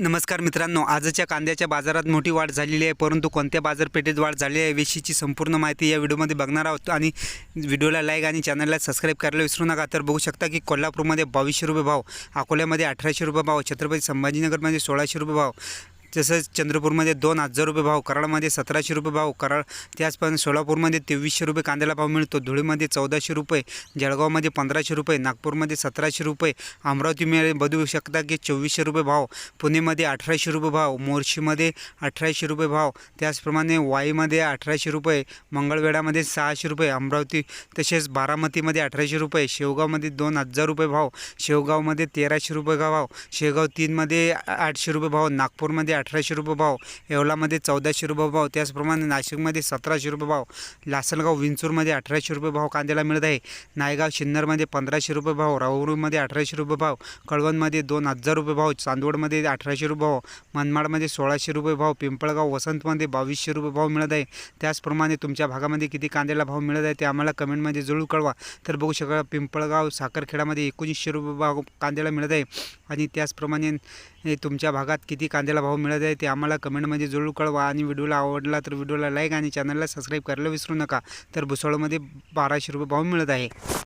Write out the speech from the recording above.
नमस्कार मित्रांनो आजच्या कांद्याच्या बाजारात मोठी वाढ झालेली आहे परंतु कोणत्या बाजारपेठेत वाढ झाली आहे याविषयीची संपूर्ण माहिती या व्हिडिओमध्ये बघणार आहोत. आणि व्हिडिओला लाईक आणि चॅनलला सबस्क्राईब करायला विसरू नका तर बघू शकता की कोल्हापूरमध्ये बावीसशे रुपये भाव अकोल्यामध्ये अठराशे रुपये भाव छत्रपती संभाजीनगरमध्ये सोळाशे रुपये भाव तसंच चंद्रपूरमध्ये दोन हजार रुपये भाव कराडमध्ये सतराशे रुपये भाव कराड त्याचप्रमाणे सोलापूरमध्ये तेवीसशे रुपये कांद्याला भाव मिळतो धुळेमध्ये चौदाशे रुपये जळगावमध्ये पंधराशे रुपये नागपूरमध्ये सतराशे रुपये अमरावतीमध्ये बदलू शकता की चोवीसशे रुपये भाव पुणेमध्ये अठराशे रुपये भाव मोर्शीमध्ये अठराशे रुपये भाव त्याचप्रमाणे वाईमध्ये अठराशे रुपये मंगळवेढामध्ये सहाशे रुपये अमरावती तसेच बारामतीमध्ये अठराशे रुपये शेवगावमध्ये दोन हजार रुपये भाव शेवगावमध्ये तेराशे रुपये भाव शेवगाव तीनमध्ये आठशे रुपये भाव नागपूरमध्ये अठराशे रुपये भाव येवलामध्ये चौदाशे रुपये भाव त्याचप्रमाणे नाशिकमध्ये सतराशे रुपये भाव लासलगाव विंचूरमध्ये अठराशे रुपये भाव कांद्याला मिळत आहे. नायगाव सिन्नरमध्ये पंधराशे रुपये भाव राहुरीमध्ये अठराशे रुपये भाव कळवणमध्ये दोन हजार रुपये भाव चांदवडमध्ये अठराशे रुपये भाव मनमाडमध्ये सोळाशे रुपये भाव पिंपळगाव वसंतमध्ये बावीसशे रुपये भाव मिळत आहे. त्याचप्रमाणे तुमच्या भागामध्ये किती कांद्याला भाव मिळत आहे ते आम्हाला कमेंटमध्ये जरूर कळवा. तर बघू शकता पिंपळगाव साखरखेडामध्ये एकोणीसशे रुपये भाव कांद्याला मिळत आहे. आणि त्याचप्रमाणे तुमच्या भागात किती कांद्याला भाव मिळत आहे ते आम्हाला कमेंटमध्ये जरूर कळवा. आणि व्हिडिओला आवडला तर व्हिडिओला लाईक आणि चॅनलला सबस्क्राईब करायला विसरू नका. तर भुसावळमध्ये बाराशे रुपये भाव मिळत आहे.